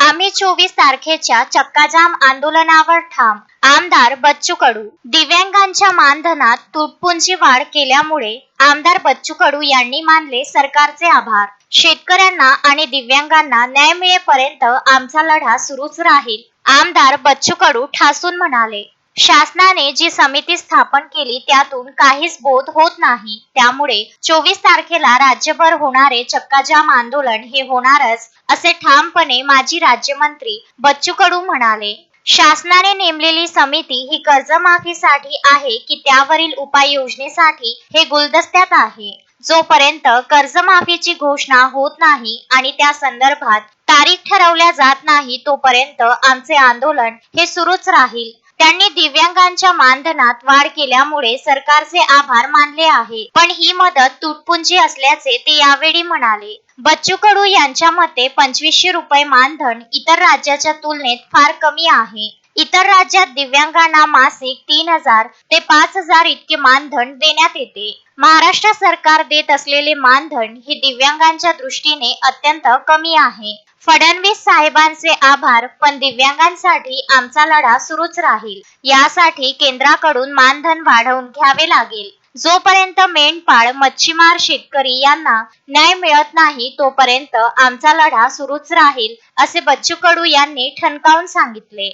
आम्ही चोवीस तारखेच्या चक्काजाम आंदोलनावर ठाम. आमदार बच्चू कडू दिव्यांगांच्या मानधनात तुटपुंजी वाढ केल्यामुळे आमदार बच्चू कडू यांनी मानले सरकारचे आभार. शेतकऱ्यांना आणि दिव्यांगांना न्याय मिळेपर्यंत आमचा लढा सुरूच राहील. आमदार बच्चू कडू ठासून म्हणाले शासनाने जी समिती स्थापन केली त्यातून काहीच बोध होत नाही. त्यामुळे चोवीस तारखेला राज्यभर होणारे चक्काजाम आंदोलन हे होणारच असे ठामपणे माजी राज्यमंत्री बच्चू कडू म्हणाले. शासनाने नेमलेली समिती ही कर्जमाफीसाठी आहे की त्यावरील उपाययोजनेसाठी हे गुलदस्त्यात आहे? जोपर्यंत कर्जमाफीची घोषणा होत नाही आणि त्या संदर्भात तारीख ठरवल्या जात नाही तोपर्यंत आमचे आंदोलन हे सुरूच राहील. त्यांनी दिव्यांगांच्या मानधनात वाढ केल्यामुळे सरकारचे आभार मानले आहे. पण ही मदत तुटपुंजी असल्याचे ते यावेळी म्हणाले. बच्चू कडू यांच्या मते पंचवीसशे रुपये मानधन इतर राज्याच्या तुलनेत फार कमी आहे. इतर राज्यात दिव्यांगांना मासिक तीन हजार ते पाच हजार इतके मानधन देण्यात येते. महाराष्ट्र सरकार देत असलेले मानधन हे दिव्यांगांच्या दृष्टीने अत्यंत कमी आहे. फडणवीस साहेबांचे आभार पण दिव्यांगांसाठी आमचा लढा सुरूच राहील. यासाठी केंद्राकडून मानधन वाढवून घ्यावे लागेल. जोपर्यंत मेंढपाळ मच्छीमार शेतकरी यांना न्याय मिळत नाही तोपर्यंत आमचा लढा सुरूच राहील असे बच्चू कडू यांनी ठणकावून सांगितले.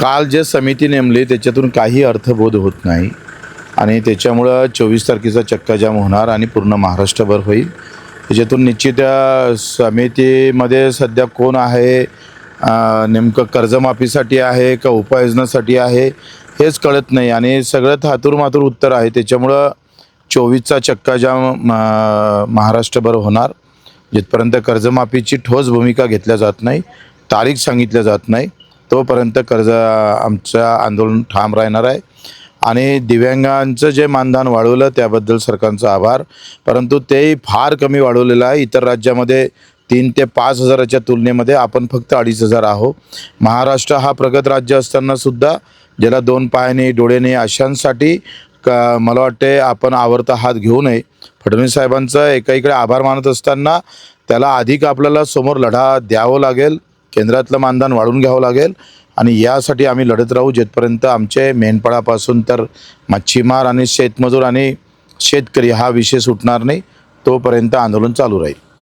काल जे समिती नेमली त्याच्यातून काही अर्थबोध होत नाही. आणि त्याच्यामुळं चोवीस तारखेचा चक्काजाम होणार आणि पूर्ण महाराष्ट्रभर होईल. त्याच्यातून निश्चित समितीमध्ये सध्या कोण आहे नेमकं कर्जमाफीसाठी आहे का उपाययोजनासाठी आहे हेच कळत नाही. आणि सगळं थातूर मातूर उत्तर आहे. त्याच्यामुळं चोवीसचा चक्काजाम म- महाराष्ट्रभर होणार जिथपर्यंत कर्जमाफीची ठोस भूमिका घेतल्या जात नाही तारीख सांगितल्या जात नाही तोपर्यंत कर्ज आमचं आंदोलन ठाम राहणार आहे. आणि दिव्यांगांचं जे मानधन वाढवलं त्याबद्दल सरकारचा आभार. परंतु तेही फार कमी वाढवलेलं आहे. इतर राज्यामध्ये तीन ते पाच हजाराच्या तुलनेमध्ये आपण फक्त अडीच हजार आहो महाराष्ट्र हा प्रगत राज्य असतानासुद्धा ज्याला दोन पायाने डोळ्याने अशांसाठी का मला वाटते आपण आवडता हात घेऊ नये. फडणवीस साहेबांचा एकाइकडे आभार मानत असताना त्याला अधिक आपल्याला समोर लढा द्यावं लागेल. केंद्रातलं मानधन वाढून घ्यावं लागेल आणि यासाठी आम्ही लढत राहू जेथपर्यंत आमचे मेंढपाळापासून तर मच्छीमार आणि शेतमजूर आणि शेतकरी हा विषय सुटणार नाही तोपर्यंत आंदोलन चालू राहील.